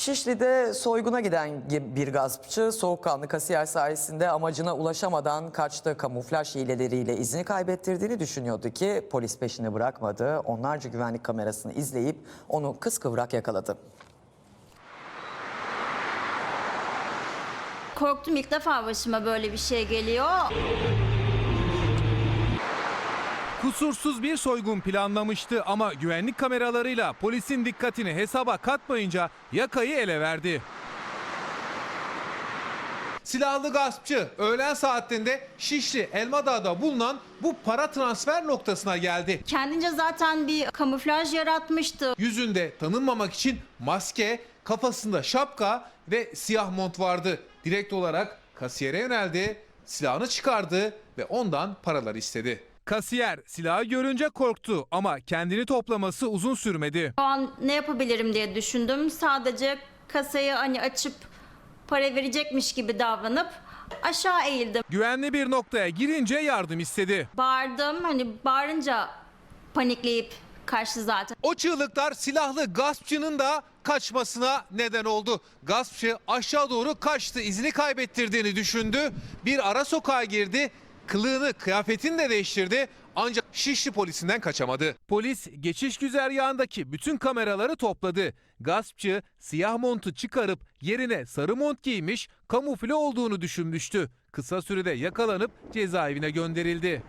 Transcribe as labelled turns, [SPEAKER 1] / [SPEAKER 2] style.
[SPEAKER 1] Şişli'de soyguna giden bir gaspçı soğukkanlı kasiyer sayesinde amacına ulaşamadan kaçtı. Kamuflaj hileleriyle izini kaybettirdiğini düşünüyordu ki polis peşini bırakmadı. Onlarca güvenlik kamerasını izleyip onu kıskıvrak yakaladı.
[SPEAKER 2] Korktum ilk defa başıma böyle bir şey geliyor.
[SPEAKER 3] Kusursuz bir soygun planlamıştı ama güvenlik kameralarıyla polisin dikkatini hesaba katmayınca yakayı ele verdi.
[SPEAKER 4] Silahlı gaspçı öğlen saatlerinde Şişli Elmadağ'da bulunan bu para transfer noktasına geldi.
[SPEAKER 2] Kendince zaten bir kamuflaj yaratmıştı.
[SPEAKER 4] Yüzünde tanınmamak için maske, kafasında şapka ve siyah mont vardı. Direkt olarak kasiyere yöneldi, silahını çıkardı ve ondan paralar istedi.
[SPEAKER 3] Kasiyer silahı görünce korktu ama kendini toplaması uzun sürmedi.
[SPEAKER 2] O an ne yapabilirim diye düşündüm. Sadece kasayı hani açıp para verecekmiş gibi davranıp aşağı eğildim.
[SPEAKER 3] Güvenli bir noktaya girince yardım istedi.
[SPEAKER 2] Bağırdım. Hani bağırınca panikleyip kaçtı zaten.
[SPEAKER 4] O çığlıklar silahlı gaspçının da kaçmasına neden oldu. Gaspçı aşağı doğru kaçtı, izini kaybettirdiğini düşündü. Bir ara sokağa girdi, kılığını, kıyafetini de değiştirdi. Ancak Şişli polisinden kaçamadı.
[SPEAKER 3] Polis geçiş güzergahındaki bütün kameraları topladı. Gaspçı siyah montu çıkarıp yerine sarı mont giymiş, kamufle olduğunu düşünmüştü. Kısa sürede yakalanıp cezaevine gönderildi.